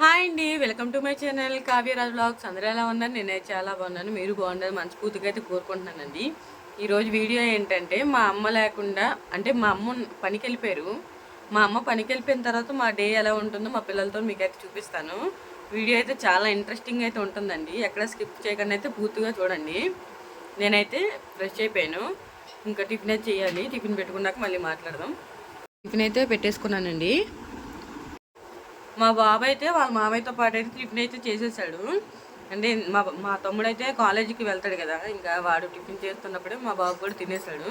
Hi అండి welcome to my channel Kavyaraj blogs. అందరూ ఎలా ఉన్నారు? నేనే చాలా బాగున్నాను. మీరు బాగున్నారు మనస్ఫూర్తిగా అయితే కోరుకుంటున్నానండి. ఈరోజు వీడియో ఏంటంటే మా అమ్మ లేకుండా అంటే మా అమ్మ పనికి వెళ్ళిపోయారు మా అమ్మ పనికి వెళ్ళిపోయిన తర్వాత మా డే ఎలా ఉంటుందో మా పిల్లలతో మీకు అయితే చూపిస్తాను. వీడియో అయితే చాలా ఇంట్రెస్టింగ్ అయితే ఉంటుందండి. ఎక్కడ స్కిప్ చేయకుండా అయితే పూర్తిగా చూడండి. నేనైతే ఫ్రెష్ అయిపోయాను. ఇంకా టిఫిన్ అయితే చేయాలి. టిఫిన్ పెట్టుకున్నాక మళ్ళీ మాట్లాడదాం. టిఫిన్ అయితే పెట్టేసుకున్నానండి. మా బాబు అయితే వాళ్ళ మామయ్యతో పాటు అయితే టిఫిన్ అయితే చేసేసాడు. అంటే మా మా తమ్ముడు అయితే కాలేజీకి వెళ్తాడు కదా ఇంకా వాడు టిఫిన్ చేస్తున్నప్పుడే మా బాబు కూడా తినేసాడు.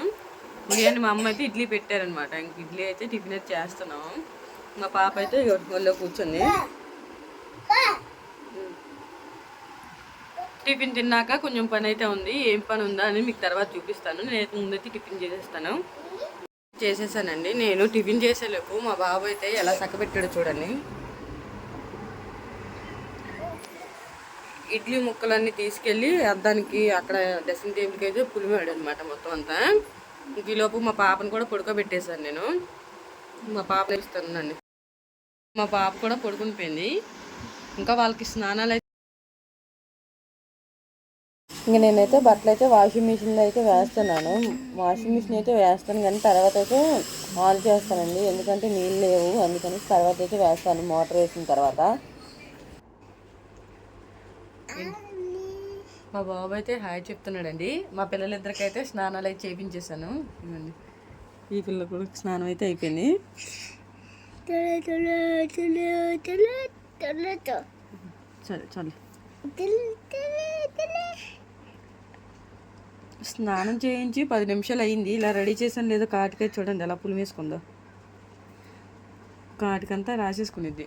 బిర్యానీ మా అమ్మ అయితే ఇడ్లీ పెట్టారనమాట ఇంక ఇడ్లీ అయితే టిఫిన్ అయితే చేస్తున్నాము మా పాప అయితే ఒళ్ళో కూర్చుంది. టిఫిన్ తిన్నాక కొంచెం పని అయితే ఉంది. ఏం పని ఉందా అని మీకు తర్వాత చూపిస్తాను. నేనైతే ముందైతే టిఫిన్ చేసేస్తాను. చేసేసానండి. నేను టిఫిన్ చేసేలోపు మా బాబు అయితే ఎలా చక్కబెట్టాడో చూడండి. ఇడ్లీ ముక్కలన్నీ తీసుకెళ్ళి అద్దానికి అక్కడ డ్రెస్సింగ్ టేబుల్కి అయితే పులిమాడు అనమాట మొత్తం అంతా. ఇంక ఈలోపు మా పాపను కూడా పడుకోబెట్టేశాను నేను. మా పాప ఇస్తానండి మా పాప కూడా పడుకుని పోయింది. ఇంకా వాళ్ళకి స్నానాలు అయితే ఇంకా నేనైతే బట్టలు అయితే వాషింగ్ మిషన్లో అయితే వేస్తున్నాను. వాషింగ్ మిషన్ అయితే వేస్తాను కానీ తర్వాత అయితే ఆన్ చేస్తానండి. ఎందుకంటే నీళ్ళు లేవు. అందుకని తర్వాత అయితే వేస్తాను. మోటార్ వేసిన తర్వాత. మా బాబు అయితే హాయ్ చెప్తున్నాడండి. మా పిల్లలిద్దరికైతే స్నానాలు అయితే చేయించేశాను ఇవ్వండి ఈ పిల్ల కూడా స్నానం అయితే అయిపోయింది. సరే చాలు. స్నానం చేయించి పది నిమిషాలు అయింది. ఇలా రెడీ చేశాను. లేదో కాటికే చూడండి. ఎలా పులి వేసుకుందో కాటికంతా రాసేసుకునేది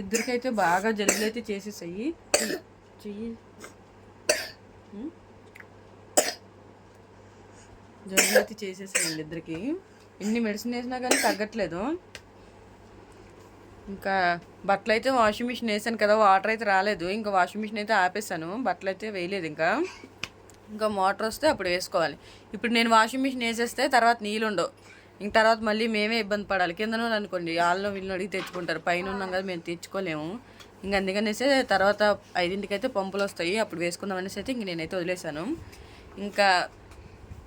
ఇద్దరికైతే బాగా జలుబులు అయితే చేసేసాయి. చెయ్యి. ఉం? జలుబులు అయితే చేసేసాయండి ఇద్దరికి ఎన్ని మెడిసిన్ వేసినా కానీ తగ్గట్లేదు. ఇంకా బట్టలు అయితే వాషింగ్ మిషన్ వేసాను కదా వాటర్ అయితే రాలేదు. ఇంకా వాషింగ్ మిషన్ అయితే ఆపేసాను బట్టలు అయితే వేయలేదు ఇంకా. ఇంకా మోటార్ వస్తే అప్పుడు వేసుకోవాలి. ఇప్పుడు నేను వాషింగ్ మిషన్ వేసేస్తే తర్వాత నీళ్ళు ఉండవు. ఇంక తర్వాత మళ్ళీ మేమే ఇబ్బంది పడాలి. కింద అనుకోండి వాళ్ళు వీళ్ళని అడిగి తెచ్చుకుంటారు. పైన ఉన్నాం కదా మేము తెచ్చుకోలేము. ఇంక అందుకనేసి తర్వాత ఐదింటికి అయితే పంపులు వస్తాయి. అప్పుడు వేసుకుందాం అనేసి అయితే ఇంక నేనైతే వదిలేసాను ఇంకా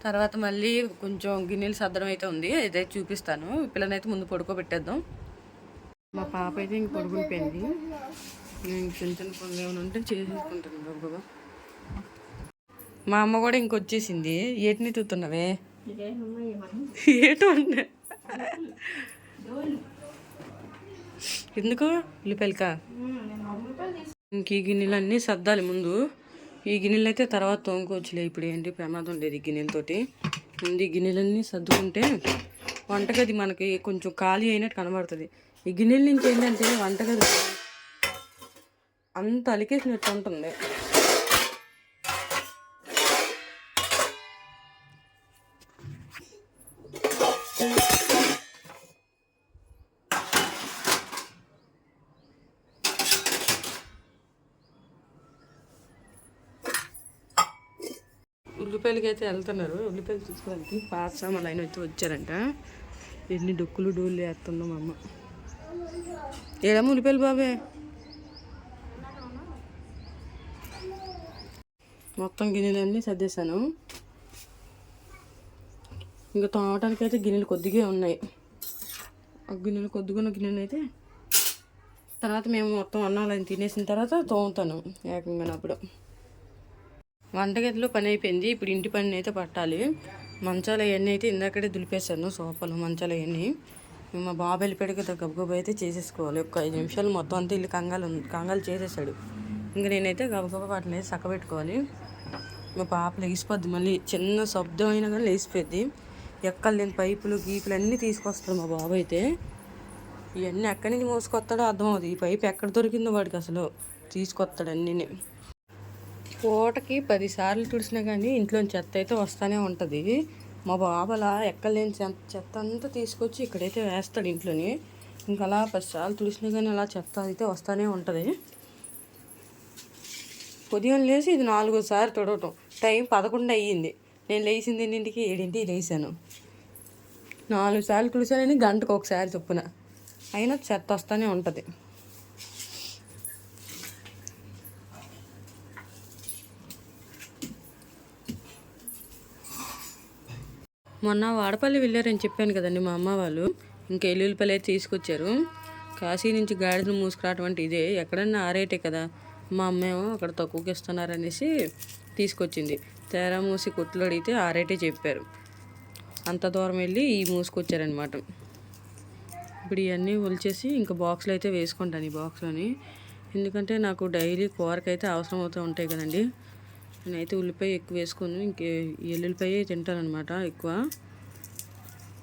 తర్వాత మళ్ళీ కొంచెం గిన్నెలు సర్దడం అయితే ఉంది. ఇదైతే చూపిస్తాను. పిల్లనైతే ముందు పడుకోబెట్టేద్దాం. మా పాప అయితే ఇంక పడుకునిపోయింది నేను చిన్న చిన్న పనులు ఏమైనా ఉంటే చేసేసుకుంటాను. గబగబా మా అమ్మ కూడా ఇంకొచ్చేసింది. ఏటిని తూతున్నవే ఏటో ఎందుకు? ఉల్లిపాయలక? ఇంక ఈ గిన్నెలన్నీ సర్దాలి ముందు. ఈ గిన్నెలు అయితే తర్వాత తోముకోవచ్చులే. ఇప్పుడు ఏంటి ప్రమాదం లేదు ఈ గిన్నెలతోటి. ముందు ఈ గిన్నెలన్నీ సర్దుకుంటే వంటగది మనకి కొంచెం ఖాళీ అయినట్టు కనబడుతుంది. ఈ గిన్నెల నుంచి ఏంటంటే వంటగది అంత అలికేసినట్టు ఉంటుంది. ఉల్లిపాయలకి అయితే వెళ్తున్నారు. ఉల్లిపాయలు చూసుకోవడానికి పాత సామాన్లు అయిన అయితే వచ్చారంట. ఎన్ని డొక్కులు డోళ్ళు వేస్తున్నాం అమ్మ. ఏడమ్మ ఉల్లిపాయలు బాబే? మొత్తం గిన్నెలన్నీ సర్దేశాను. ఇంకా తోమటానికి అయితే గిన్నెలు కొద్దిగా ఉన్నాయి. ఆ గిన్నెలు కొద్దిగా గిన్నెలు అయితే తర్వాత మేము మొత్తం అన్నాలని తినేసిన తర్వాత తోముతాను ఏకంగా అప్పుడు. వంటగదిలో పని అయిపోయింది. ఇప్పుడు ఇంటి పని అయితే పట్టాలి. మంచాలు అవన్నీ అయితే ఇందాకడే దులిపేశాను సోఫాలు మంచాలు అవన్నీ మా బాబు వెళ్ళిపోయాడు కదా గబగబా అయితే చేసేసుకోవాలి. ఒక ఐదు నిమిషాలు మొత్తం అంతా ఇల్లు కంగాలు కంగాలు చేసేసాడు. ఇంకా నేనైతే గబగబా వాటిని అయితే చక్కబెట్టుకోవాలి. మా పాప లేచిపోద్ది మళ్ళీ. చిన్న శబ్దం అయినా కానీ లేచిపోద్ది. ఎక్కలు లేని పైపులు గీపులు అన్నీ తీసుకొస్తాడు మా బాబు అయితే ఇవన్నీ ఎక్కడి నుంచి మోసుకొస్తాడో అర్థం అవుతుంది ఈ పైపు ఎక్కడ దొరికిందో వాడికి అసలు తీసుకొస్తాడు అన్నీ పూటకి పదిసార్లు తుడిచినా కానీ ఇంట్లో చెత్త అయితే వస్తూనే ఉంటుంది. మా బాబు అలా ఎక్కలేని చెత్త చెత్త అంతా తీసుకొచ్చి ఇక్కడైతే వేస్తాడు ఇంట్లోని. ఇంకా అలా పదిసార్లు తుడిసినా కానీ అలా చెత్త అయితే వస్తూనే ఉంటుంది. ఉదయం లేచి ఇది నాలుగోసారి తుడవటం. టైం పదకొండు అయ్యింది. నేను లేచింది ఎన్నింటికి? ఏడింటికి లేచాను. నాలుగు సార్లు కులిసానని గంటకు ఒకసారి చొప్పున. అయినా చెత్త వస్తూనే ఉంటుంది. మొన్న వాడపల్లి వెళ్ళారని చెప్పాను కదండి మా అమ్మ వాళ్ళు. ఇంకా ఎల్లుల్లిపల్లి తీసుకొచ్చారు. కాశీ నుంచి గాడిదలు మూసుకురావటం అంటే ఇదే. ఎక్కడన్నా ఆరేటే కదా. మా అమ్మేమో అక్కడ తక్కువకి ఇస్తున్నారనేసి తీసుకొచ్చింది. తేరా మూసి కొట్లు అడిగితే ఆరేటే చెప్పారు. అంత దూరం వెళ్ళి ఈ మూసుకొచ్చారనమాట ఇప్పుడు ఇవన్నీ ఒలిచేసి ఇంకా బాక్స్లో అయితే వేసుకుంటాను ఈ బాక్స్లోని. ఎందుకంటే నాకు డైలీ కూరకు అయితే అవసరం అవుతూ ఉంటాయి కదండి. నేనైతే ఉల్లిపాయ ఎక్కువ వేసుకుని ఇంకే ఎల్లుల్లిపాయ తింటాను అనమాట ఎక్కువ.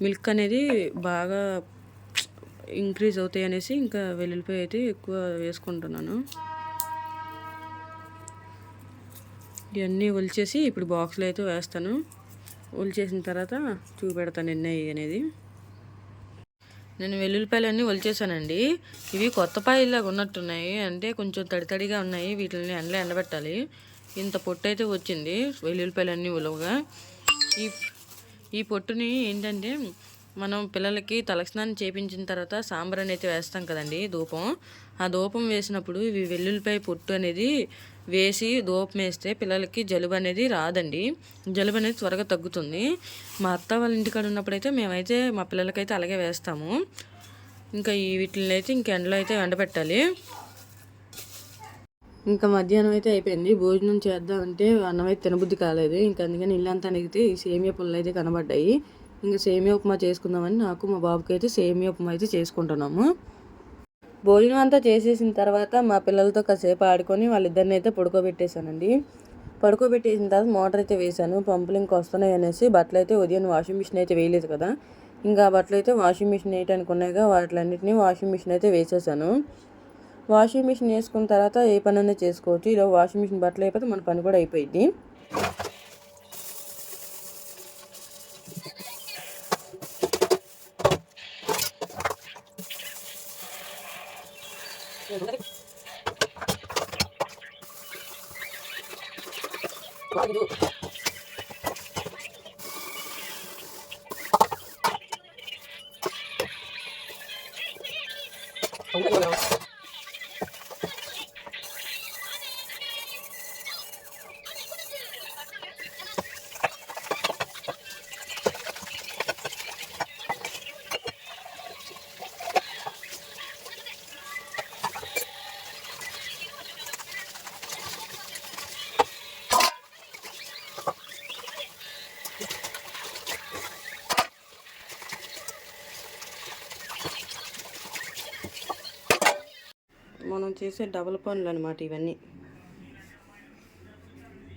మిల్క్ అనేది బాగా ఇంక్రీజ్ అవుతాయి అనేసి ఇంకా వెల్లుల్లిపాయ అయితే ఎక్కువ వేసుకుంటున్నాను. ఇవన్నీ ఒలిచేసి ఇప్పుడు బాక్స్లో అయితే వేస్తాను. ఒలిచేసిన తర్వాత చూపెడతాను ఎన్ని అనేది. నేను వెల్లుల్లిపాయలు అన్నీ ఒలిచేసానండి. ఇవి కొత్త పాయలాగా ఉన్నట్టున్నాయి. అంటే కొంచెం తడి తడిగా ఉన్నాయి. వీటిని ఎండలో ఎండబెట్టాలి. ఇంత పొట్టు అయితే వచ్చింది వెల్లుల్లిపాయలు అన్నీ ఉలవగా. ఈ ఈ పొట్టుని ఏంటంటే మనం పిల్లలకి తలస్నానం చేపించిన తర్వాత సాంబార్ అయితే వేస్తాం కదండి ధూపం. ఆ ధూపం వేసినప్పుడు ఇవి వెల్లుల్లిపాయ పొట్టు అనేది వేసి ధూపం వేస్తే పిల్లలకి జలుబు అనేది రాదండి. జలుబు అనేది త్వరగా తగ్గుతుంది. మా అత్త వాళ్ళ ఇంటికాడ ఉన్నప్పుడైతే మేమైతే మా పిల్లలకైతే అలాగే వేస్తాము. ఇంకా ఈ వీటిని అయితే ఇంక ఎండలో అయితే ఎండబెట్టాలి. ఇంకా మధ్యాహ్నం అయితే అయిపోయింది. భోజనం చేద్దామంటే అన్నం అయితే తినబుద్ధి కాలేదు. ఇంకా అందుకని ఇల్లంతా అనిగితే ఈ సేమియా పుల్లలు అయితే కనబడ్డాయి. ఇంకా సేమియా ఉప్మా చేసుకుందామని నాకు మా బాబుకి అయితే సేమియా ఉప్మా అయితే చేసుకుంటున్నాము. భోజనం అంతా చేసేసిన తర్వాత మా పిల్లలతో కాసేపు ఆడుకొని వాళ్ళిద్దరిని అయితే పడుకోబెట్టేశానండి. పడుకోబెట్టేసిన తర్వాత మోటార్ అయితే వేశాను పంపులు ఇంకా వస్తున్నాయి అనేసి బట్టలు అయితే ఉదయం వాషింగ్ మిషన్ అయితే వేయలేదు కదా. ఇంకా బట్టలు అయితే వాషింగ్ మిషన్ వేయటానికి ఉన్నాయిగా వాటిలన్నింటినీ వాషింగ్ మిషన్ అయితే వేసేసాను. వాషింగ్ మిషన్ వేసుకున్న తర్వాత ఏ పని అయినా చేసుకోవచ్చు. ఇలా వాషింగ్ మిషన్ బట్టలు అయిపోతే మన పని కూడా అయిపోయింది 我りがと。మనం చేసే డబుల్ పనులు అనమాట ఇవన్నీ.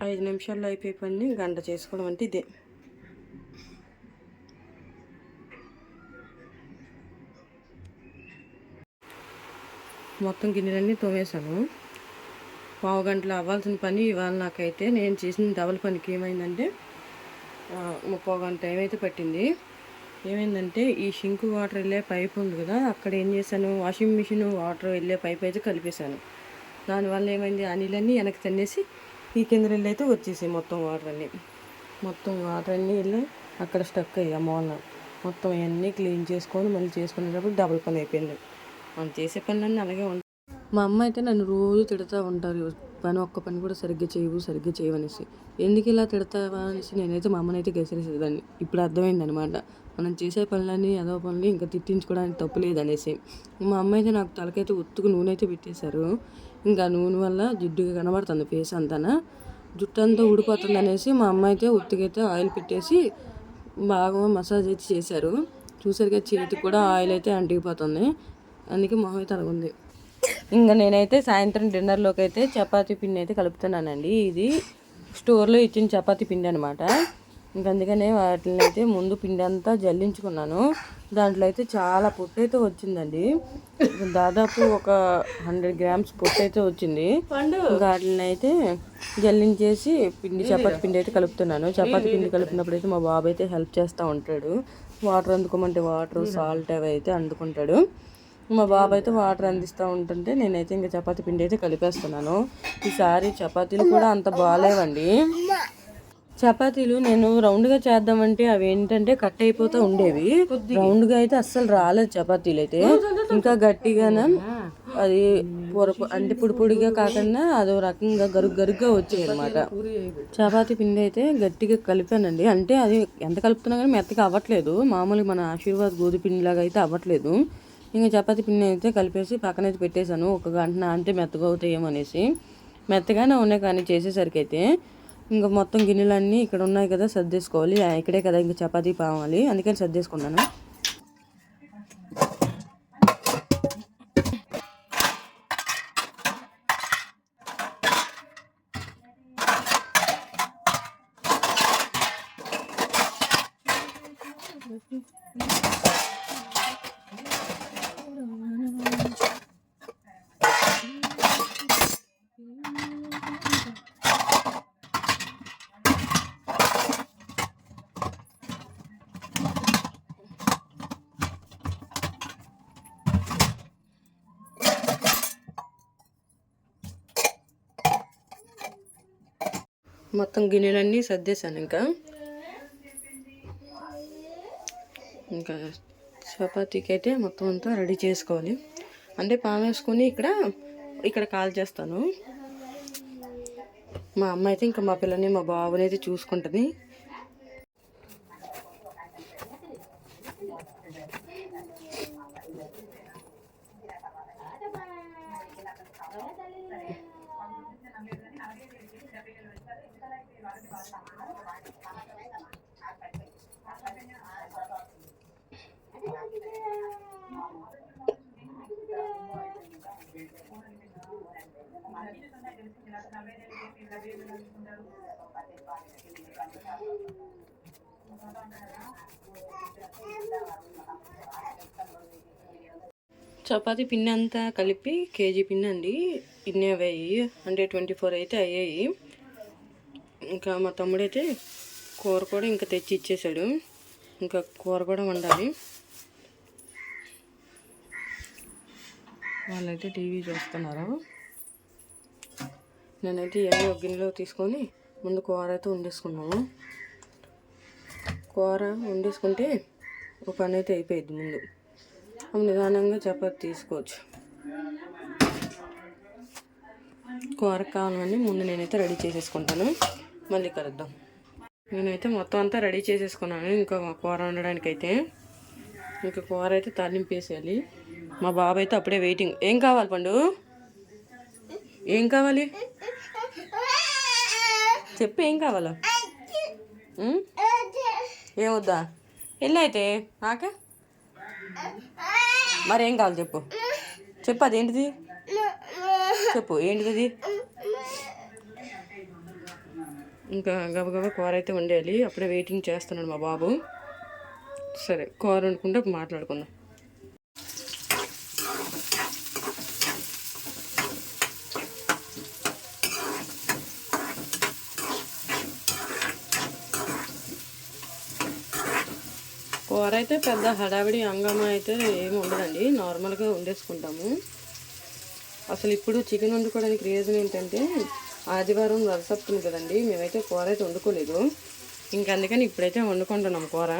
ఐదు నిమిషాల్లో అయిపోయే పని గంట చేసుకోవడం అంటే ఇదే. మొత్తం గిన్నెలన్నీ తోమేశాను. పావు గంటలు అవ్వాల్సిన పని ఇవాళ నాకైతే నేను చేసిన డబల్ పనికి ఏమైందంటే ముప్పై గంట టైం అయితే పట్టింది. ఏమైందంటే ఈ షింక్ వాటర్ వెళ్ళే పైప్ ఉంది కదా అక్కడ ఏం చేశాను వాషింగ్ మిషన్ వాటర్ వెళ్ళే పైప్ అయితే కలిపేశాను. దానివల్ల ఏమైంది? ఆ నీళ్ళన్నీ వెనక్కి తన్నేసి ఈ కింద నీళ్ళు అయితే వచ్చేసాయి మొత్తం వాటర్ అన్నీ. మొత్తం వాటర్ అన్నీ వెళ్ళి అక్కడ స్టక్ అయ్యాయి ఆ మూలన మొత్తం అవన్నీ క్లీన్ చేసుకొని మళ్ళీ చేసుకునేటప్పుడు డబుల్ పని అయిపోయింది. మనం చేసే పనులన్నీ అలాగే ఉంటాయి. మా అమ్మ అయితే నన్ను రోజు తిడుతూ ఉంటారు. పని ఒక్క పని కూడా సరిగ్గా చేయవు సరిగ్గా చేయవనేసి. ఎందుకు ఇలా తిడతావా అనేసి నేనైతే మా అమ్మనైతే గెసరేసేదాన్ని ఇప్పుడు అర్థమైందనమాట. మనం చేసే పనులన్నీ ఏదో పనులు ఇంకా తిట్టించుకోవడానికి తప్పు లేదనేసి. మా అమ్మ అయితే నాకు తలకైతే ఉత్తుకు నూనె అయితే పెట్టేశారు. ఇంకా నూనె వల్ల జిడ్డుగా కనబడుతుంది ఫేస్ అంతానా. జుట్టు అంతా ఊడిపోతుంది అనేసి మా అమ్మ అయితే ఉత్తుకైతే ఆయిల్ పెట్టేసి బాగా మసాజ్ అయితే చేశారు. చూసరిగా చేతికి కూడా ఆయిల్ అయితే అంటికిపోతుంది. అందుకే మొహం అయితే అలాగుంది ఇంకా నేనైతే సాయంత్రం డిన్నర్లోకి అయితే చపాతీ పిండి అయితే కలుపుతున్నానండి. ఇది స్టోర్లో ఇచ్చిన చపాతీ పిండి అనమాట ఇంకా అందుకనే వాటిని అయితే ముందు పిండి అంతా జల్లించుకున్నాను. దాంట్లో అయితే చాలా పొట్టు అయితే వచ్చిందండి. దాదాపు ఒక హండ్రెడ్ గ్రామ్స్ పొట్టు అయితే వచ్చింది. వాటిని అయితే జల్లించేసి పిండి చపాతీ పిండి అయితే కలుపుతున్నాను. చపాతీ పిండి కలిపినప్పుడు అయితే మా బాబు అయితే హెల్ప్ చేస్తూ ఉంటాడు. వాటర్ అందుకోమంటే వాటర్ సాల్ట్ అవి అయితే అందుకుంటాడు. మా బాబు అయితే వాటర్ అందిస్తూ ఉంటుంటే నేనైతే ఇంకా చపాతీ పిండి అయితే కలిపేస్తున్నాను. ఈసారి చపాతీలు కూడా అంత బాగాలేవండి. చపాతీలు నేను రౌండ్గా చేద్దామంటే అవి ఏంటంటే కట్ అయిపోతూ ఉండేవి. రౌండ్గా అయితే అస్సలు రాలేదు చపాతీలు అయితే. ఇంకా గట్టిగానే అది పొరపు అంటే పొడి పొడిగా కాకుండా అదో రకంగా గరుగు గరుగ్గా వచ్చాయి అనమాట చపాతి పిండి అయితే గట్టిగా కలిపానండి. అంటే అది ఎంత కలుపుతున్నా కానీ మెత్తగా అవ్వట్లేదు. మామూలుగా మన ఆశీర్వాద్ గోధుమ పిండిలాగా అయితే అవ్వట్లేదు. ఇంకా చపాతీ పిండి అయితే కలిపేసి పక్కన అయితే పెట్టేశాను. ఒక గంట అంటే మెత్తగా అవుతాయేమో అనేసి. మెత్తగానే ఉన్నాయి కానీ చేసేసరికి అయితే ఇంకా మొత్తం గిన్నెలన్నీ ఇక్కడ ఉన్నాయి కదా సర్దేసుకోవాలి. ఇక్కడే కదా ఇంకా చపాతీ పావాలి. అందుకని సర్దేసుకున్నాను. మొత్తం గిన్నెలన్నీ సర్దేశాను ఇంకా. ఇంకా చపాతీకి అయితే మొత్తం అంతా రెడీ చేసుకోవాలి. అంటే పాము వేసుకొని ఇక్కడ ఇక్కడ కాల్ చేస్తాను. మా అమ్మ అయితే ఇంకా మా పిల్లని మా బాబుని అయితే చూసుకుంటుంది. చపాతీ పిండి అంతా కలిపి కేజీ పిండి అండి. ఇన్ని అయ్యాయి అంటే ట్వంటీ ఫోర్ అయితే అయ్యాయి. ఇంకా మా తమ్ముడైతే కూర కూడా ఇంకా తెచ్చి ఇచ్చేసాడు. ఇంకా కూర కూడా వండాలి. వాళ్ళైతే టీవీ చూస్తున్నారు. నేనైతే ఇవన్నీ ఒక గిన్నెలో తీసుకొని ముందు కూర అయితే వండేసుకున్నాము. కూర వండేసుకుంటే ఒక పని అయితే అయిపోయింది ముందు. నిదానంగా చపాతి తీసుకోవచ్చు. కూర కావాలని ముందు నేనైతే రెడీ చేసేసుకుంటాను. మళ్ళీ కలుద్దాం. నేనైతే మొత్తం అంతా రెడీ చేసేసుకున్నాను. ఇంకా కూర వండడానికి అయితే ఇంకా కూర అయితే తాలింపు వేసేయాలి. మా బాబు అయితే అప్పుడే వెయిటింగ్ ఏం కావాలి పండు? ఏం కావాలి? చెప్పు ఏం కావాలో. ఏమొద్దా వెళ్ళి అయితే నాకే మరి ఏం కావాలి చెప్పు. చెప్పు అదేంటిది? చెప్పు ఏంటిది అది? ఇంకా గబగబా కూర అయితే వండేయాలి. అప్పుడే వెయిటింగ్ చేస్తున్నాడు మా బాబు. సరే కూర వండుకుంటే మాట్లాడుకుందాం. కూర అయితే పెద్ద హడావిడి అంగమ అయితే ఏమి ఉండదండి. నార్మల్గా వండేసుకుంటాము అసలు ఇప్పుడు చికెన్ వండుకోవడానికి రీజన్ ఏంటంటే ఆదివారం రసప్తుంది కదండి. మేమైతే కూర అయితే వండుకోలేదు. ఇంక అందుకని ఇప్పుడైతే వండుకుంటున్నాం కూర.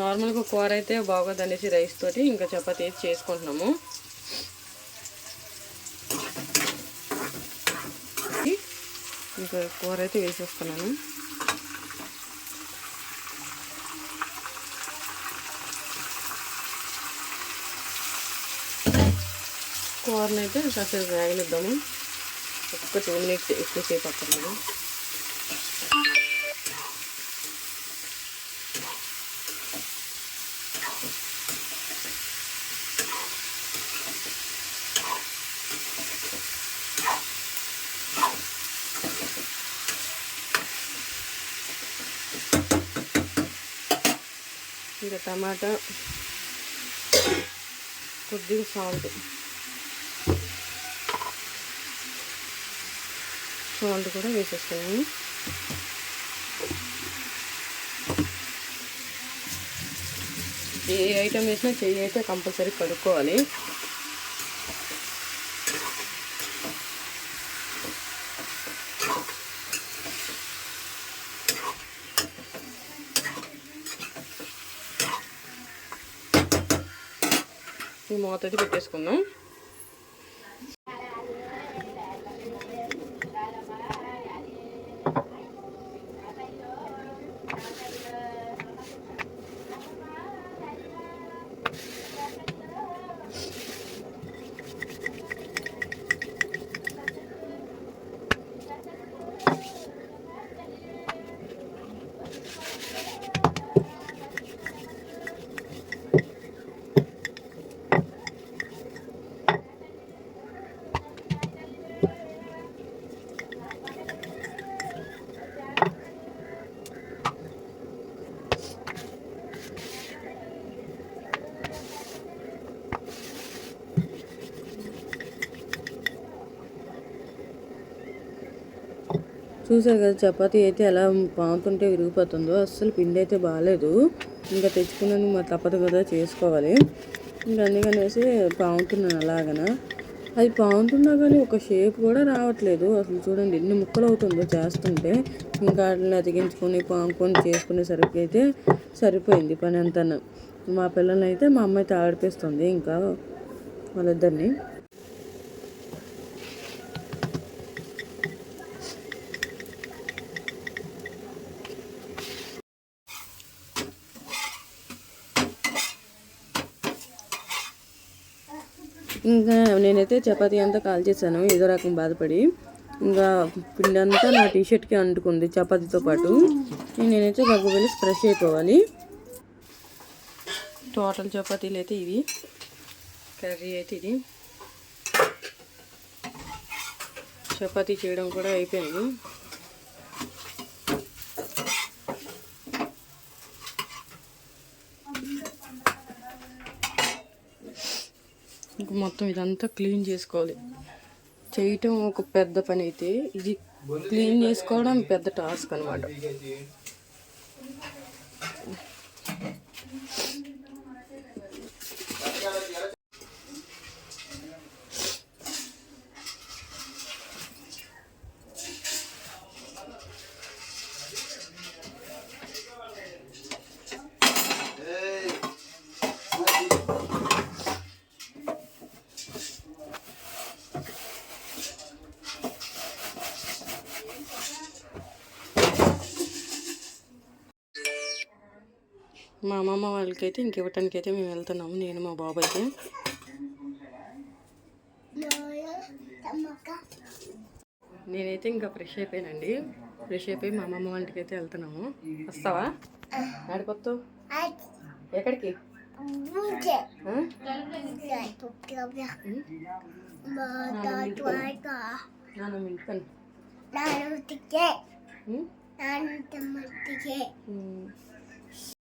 నార్మల్గా కూర అయితే బాగోదు అనేసి రైస్ తోటి ఇంకా చపాతీ అయితే చేసుకుంటున్నాము. ఇంకా కూర అయితే వేసేస్తున్నాను. కూరని అయితే కాసేపు వేగనిద్దాము ఒక్క టూ మినిట్స్ ఎక్కువసేపు అక్కర్లేదు ఇంకా టమాటా కొద్దిగా సాల్ట్ మోల్డ్ కూడా వేసేసుకున్నాను. ఏ ఐటమ్ వేసినా చెయ్యి అయితే కంపల్సరీ కడుక్కోవాలి. ఈ మూతటి పెట్టేసుకుందాం. చూసారు కదా చపాతీ అయితే ఎలా పాముతుంటే విరిగిపోతుందో అస్సలు పిండి అయితే బాగాలేదు. ఇంకా తెచ్చుకున్నాను మరి తప్పదు కదా చేసుకోవాలి. ఇంకా అందుకనేసి పాముతున్నాను అలాగన. అది పాముతున్నా కానీ ఒక షేప్ కూడా రావట్లేదు. అసలు చూడండి ఎన్ని ముక్కలు అవుతుందో చేస్తుంటే. ఇంకా వాటిని అతికించుకొని పాముకొని చేసుకునేసరికి అయితే సరిపోయింది పని అంతా మా పిల్లల్ని అయితే మా అమ్మ అయితే ఆడిపిస్తుంది ఇంకా వాళ్ళిద్దరిని ఇంకా నేనైతే చపాతీ అంతా కాల్ చేశాను ఏదో రకం బాధపడి. ఇంకా పిండి అంతా నా టీషర్ట్కి అంటుకుంది చపాతీతో పాటు. నేనైతే గగ్గు వెళ్ళి ఫ్రెష్ అయిపోవాలి. టోటల్ చపాతీలు అయితే ఇవి. కర్రీ అయితే ఇది. చపాతీ చేయడం కూడా అయిపోయింది. మొత్తం ఇదంతా క్లీన్ చేసుకోవాలి. చేయటం ఒక పెద్ద పని అయితే ఇది క్లీన్ చేసుకోవడం పెద్ద టాస్క్ అనమాట అమ్మమ్మ వాళ్ళకైతే ఇంక ఇవ్వటానికి అయితే మేము వెళ్తున్నాము నేను మా బాబు అయితే నేనైతే ఇంకా ఫ్రెష్ అయిపోయానండి. ఫ్రెష్ అయిపోయి మా అమ్మమ్మ వాళ్ళకి అయితే వెళ్తున్నాము. వస్తావా? ఆడిపోతావు ఎక్కడికి.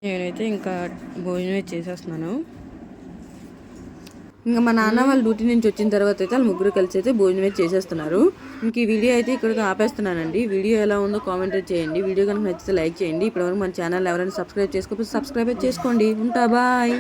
నేనైతే ఇంకా భోజనం చేసేస్తున్నాను. ఇంకా మా నాన్న వాళ్ళ డ్యూటీ నుంచి వచ్చిన తర్వాత అయితే వాళ్ళు ముగ్గురు కలిసి అయితే భోజనం అయితే చేసేస్తున్నారు. ఇంక ఈ వీడియో అయితే ఇక్కడికి ఆపేస్తున్నానండి. వీడియో ఎలా ఉందో కామెంట్ చేయండి. వీడియో కనుక నచ్చితే లైక్ చేయండి. ఇప్పటివరకు మన ఛానల్ ఎవరైనా సబ్స్క్రైబ్ చేసుకోకపోతే సబ్స్క్రైబ్ చేసుకోండి. ఉంటా బాయ్.